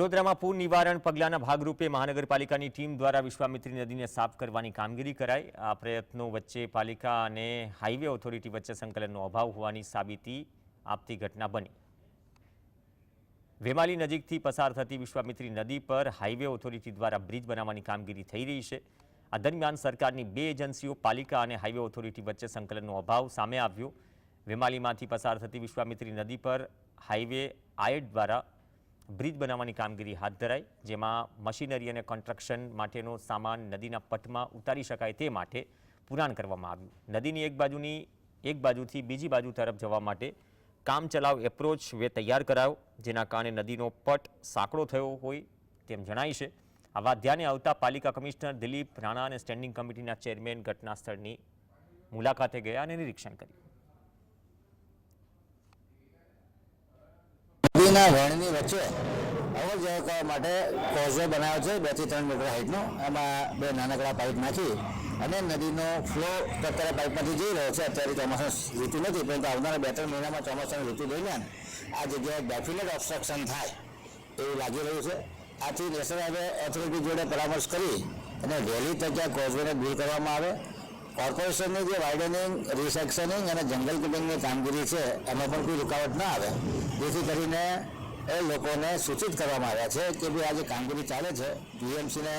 વડોદરામાં પૂર નિવારણ પગલાંના ભાગરૂપે મહાનગરપાલિકાની ટીમ દ્વારા વિશ્વામિત્રી નદીને સાફ કરવાની કામગીરી કરાઈ. આ પ્રયત્નો વચ્ચે પાલિકા અને હાઈવે ઓથોરિટી વચ્ચે સંકલનનો અભાવ હોવાની સાબિતી આપતી ઘટના બની. વેમાલી નજીકથી પસાર થતી વિશ્વામિત્રી નદી પર હાઈવે ઓથોરિટી દ્વારા બ્રિજ બનાવવાની કામગીરી થઈ રહી છે. આ દરમિયાન સરકારની બે એજન્સીઓ પાલિકા અને હાઈવે ઓથોરિટી વચ્ચે સંકલનનો અભાવ સામે આવ્યો. વેમાલીમાંથી પસાર થતી વિશ્વામિત્રી નદી પર હાઈવે આયડ દ્વારા બ્રિજ બનાવવાની કામગીરી હાથ ધરાઈ, જેમાં મશીનરી અને કન્સ્ટ્રક્શન માટેનો સામાન નદીના પટમાં ઉતારી શકાય તે માટે પુરાણ કરવામાં આવ્યું. નદીની એક બાજુની, એક બાજુથી બીજી બાજુ તરફ જવા માટે કામચલાઉ એપ્રોચ વે તૈયાર કરાયો, જેના કારણે નદીનો પટ સાંકડો થયો હોય તેમ જણાય છે. આ વાત ધ્યાને આવતા પાલિકા કમિશનર દિલીપ રાણા અને સ્ટેન્ડિંગ કમિટીના ચેરમેન ઘટના સ્થળની મુલાકાતે ગયા અને નિરીક્ષણ કર્યું. નદીના વહેણની વચ્ચે અવર જવર કરવા માટે કોઝવે બનાવ્યો છે, બેથી ત્રણ મીટર હાઈટનો એમાં બે નાનકડા પાઇપ નાખી અને નદીનો ફ્લો અત્યારે પાઇપમાંથી જઈ રહ્યો છે. અત્યારે ચોમાસા ઋતુ નથી, પરંતુ આવનારા બે ત્રણ મહિનામાં ચોમાસાની ઋતુ દરમિયાન આ જગ્યાએ ડેફિનેટ ઓબ્સ્ટ્રક્શન થાય એવું લાગી રહ્યું છે. આથી નેશનલ હાઈવે ઓથોરિટી જોડે પરામર્શ કરી અને વહેલી તકે આ કોઝવેને દૂર કરવામાં આવે. કોર્પોરેશનની જે વાઇડનિંગ રિસેક્શનિંગ અને જંગલ કટિંગની કામગીરી છે, એમાં પણ કોઈ રૂકાવટ ના આવે. જેથી કરીને એ લોકોને સૂચિત કરવામાં આવ્યા છે કે ભાઈ આ જે કામગીરી ચાલે છે બીએમસીને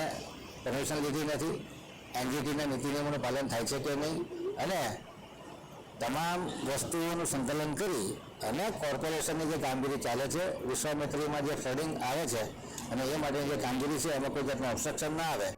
પરમિશન લીધી નથી એનજીટીના નીતિ નિયમોનું પાલન થાય છે કે નહીં, અને તમામ વસ્તુઓનું સંકલન કરી અને કોર્પોરેશનની જે કામગીરી ચાલે છે, વિશ્વામિત્રીમાં જે ફ્લડિંગ આવે છે, અને એ માટેની જે કામગીરી છે, એમાં કોઈ જાતનું ઓબ્સ્ટ્રક્શન ના આવે.